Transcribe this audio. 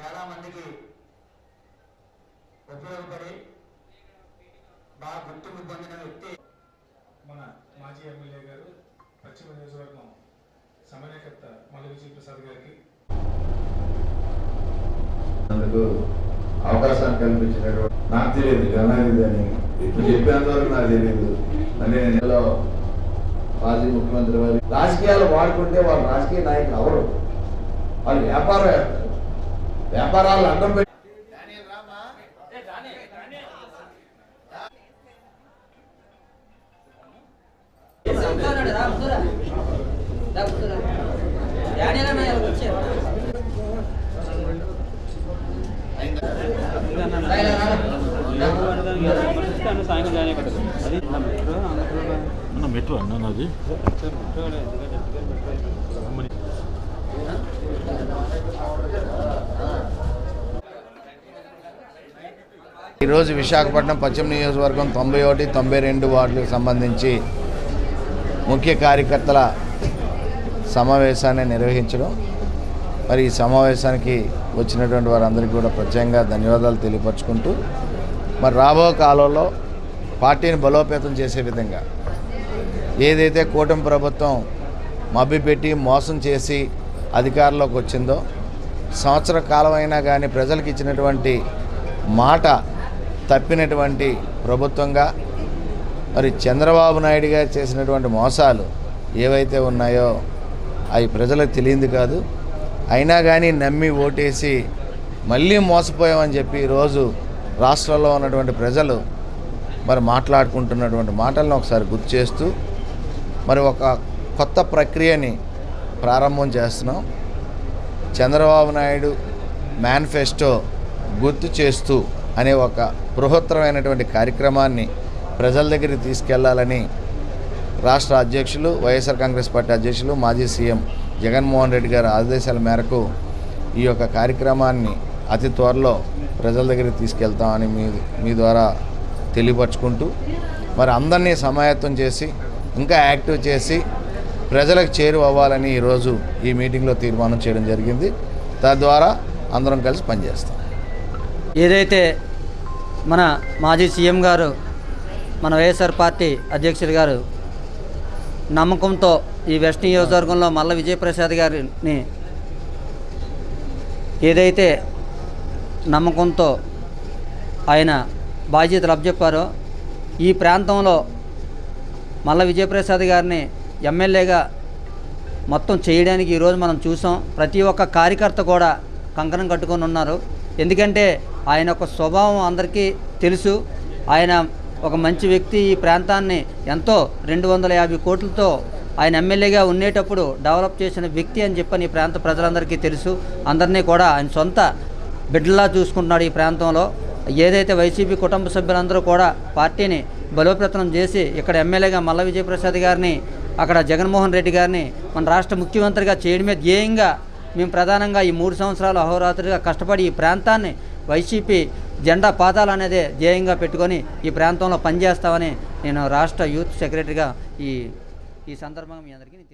చాలా మందికి ఉపయోగపడి బాగా గుర్తింపు పొందిన వ్యక్తి. మన మాజీ ఎమ్మెల్యే గారు పశ్చిమ నియోజకవర్గం సమన్యకర్త మల్లి విజయ్ ప్రసాద్ గారికి అవకాశాన్ని కల్పించినటువంటి నాకు తెలియదు గణానిది అని. ఇప్పుడు చెప్పేంత వరకు నాకు తెలియదు. అనే నెలలో మాజీ ముఖ్యమంత్రి వారి రాజకీయాలు వాడుకుంటే వాళ్ళు రాజకీయ నాయకులు అవరు వాళ్ళు వ్యాపారవేత్త. వ్యాపారాలు అడ్డం పెట్టి సాయంత్రం జాయిన్ అయిపోతుంది అది మెట్రో అన్న మెట్రో అన్న మెట్రో ఎందుకంటే ఈరోజు విశాఖపట్నం పశ్చిమ నియోజకవర్గం తొంభై ఒకటి తొంభై రెండు వార్డులకు సంబంధించి ముఖ్య కార్యకర్తల సమావేశాన్ని నిర్వహించడం. మరి ఈ సమావేశానికి వచ్చినటువంటి వారందరికీ కూడా ప్రత్యేకంగా ధన్యవాదాలు తెలియపరచుకుంటూ మరి రాబో కాలంలో పార్టీని బలోపేతం చేసే విధంగా ఏదైతే కూటమి ప్రభుత్వం మభ్యపెట్టి మోసం చేసి అధికారంలోకి వచ్చిందో సంవత్సర కాలం అయినా కానీ ప్రజలకు ఇచ్చినటువంటి మాట తప్పినటువంటి ప్రభుత్వంగా మరి చంద్రబాబు నాయుడు గారు చేసినటువంటి మోసాలు ఏవైతే ఉన్నాయో అవి ప్రజలకు తెలియంది కాదు. అయినా కానీ నమ్మి ఓటేసి మళ్ళీ మోసపోయామని చెప్పి ఈరోజు రాష్ట్రంలో ఉన్నటువంటి ప్రజలు మరి మాట్లాడుకుంటున్నటువంటి మాటలను ఒకసారి గుర్తు చేస్తూ మరి ఒక కొత్త ప్రక్రియని ప్రారంభం చేస్తున్నాం. చంద్రబాబు నాయుడు మేనిఫెస్టో గుర్తు చేస్తూ అనే ఒక బృహత్తరమైనటువంటి కార్యక్రమాన్ని ప్రజల దగ్గరికి తీసుకెళ్ళాలని రాష్ట్ర అధ్యక్షులు వైఎస్ఆర్ కాంగ్రెస్ పార్టీ అధ్యక్షులు మాజీ సీఎం జగన్మోహన్ రెడ్డి గారి ఆదేశాల మేరకు ఈ యొక్క కార్యక్రమాన్ని అతి త్వరలో ప్రజల దగ్గరికి తీసుకెళ్తామని మీ మీ ద్వారా తెలియపరుచుకుంటూ మరి అందరినీ సమాయత్తం చేసి ఇంకా యాక్టివ్ చేసి ప్రజలకు చేరువ అవ్వాలని ఈరోజు ఈ మీటింగ్లో తీర్మానం చేయడం జరిగింది. తద్వారా అందరం కలిసి పనిచేస్తాం. ఏదైతే మన మాజీ సీఎం గారు మన వైఎస్ఆర్ పార్టీ అధ్యక్షుడు గారు నమ్మకంతో ఈ వెస్ట్ నియోజకవర్గంలో మల్ల విజయప్రసాద్ గారిని ఏదైతే నమ్మకంతో ఆయన బాధ్యతలు అప్పచెప్పారో ఈ ప్రాంతంలో మల్ల విజయప్రసాద్ గారిని ఎమ్మెల్యేగా మొత్తం చేయడానికి ఈరోజు మనం చూసాం. ప్రతి ఒక్క కార్యకర్త కూడా కంకణం కట్టుకొని ఉన్నారు. ఎందుకంటే ఆయన యొక్క స్వభావం అందరికీ తెలుసు. ఆయన ఒక మంచి వ్యక్తి ఈ ప్రాంతాన్ని ఎంతో రెండు వందల యాభై కోట్లతో ఆయన ఎమ్మెల్యేగా ఉండేటప్పుడు డెవలప్ చేసిన వ్యక్తి అని చెప్పని ఈ ప్రాంత ప్రజలందరికీ తెలుసు. అందరినీ కూడా ఆయన సొంత బిడ్డలా చూసుకుంటున్నాడు ఈ ప్రాంతంలో. ఏదైతే వైసీపీ కుటుంబ సభ్యులందరూ కూడా పార్టీని బలోప్రతనం చేసి ఇక్కడ ఎమ్మెల్యేగా మల్ల విజయప్రసాద్ గారిని అక్కడ జగన్మోహన్ రెడ్డి గారిని మన రాష్ట్ర ముఖ్యమంత్రిగా చేయడమే ధ్యేయంగా మేము ప్రధానంగా ఈ మూడు సంవత్సరాలు అహోరాత్రిగా కష్టపడి ఈ ప్రాంతాన్ని వైసీపీ జెండా పాతాలు అనేది ధ్యేయంగా పెట్టుకొని ఈ ప్రాంతంలో పనిచేస్తామని నేను రాష్ట్ర యూత్ సెక్రటరీగా ఈ ఈ సందర్భంగా మీ అందరికీ నేను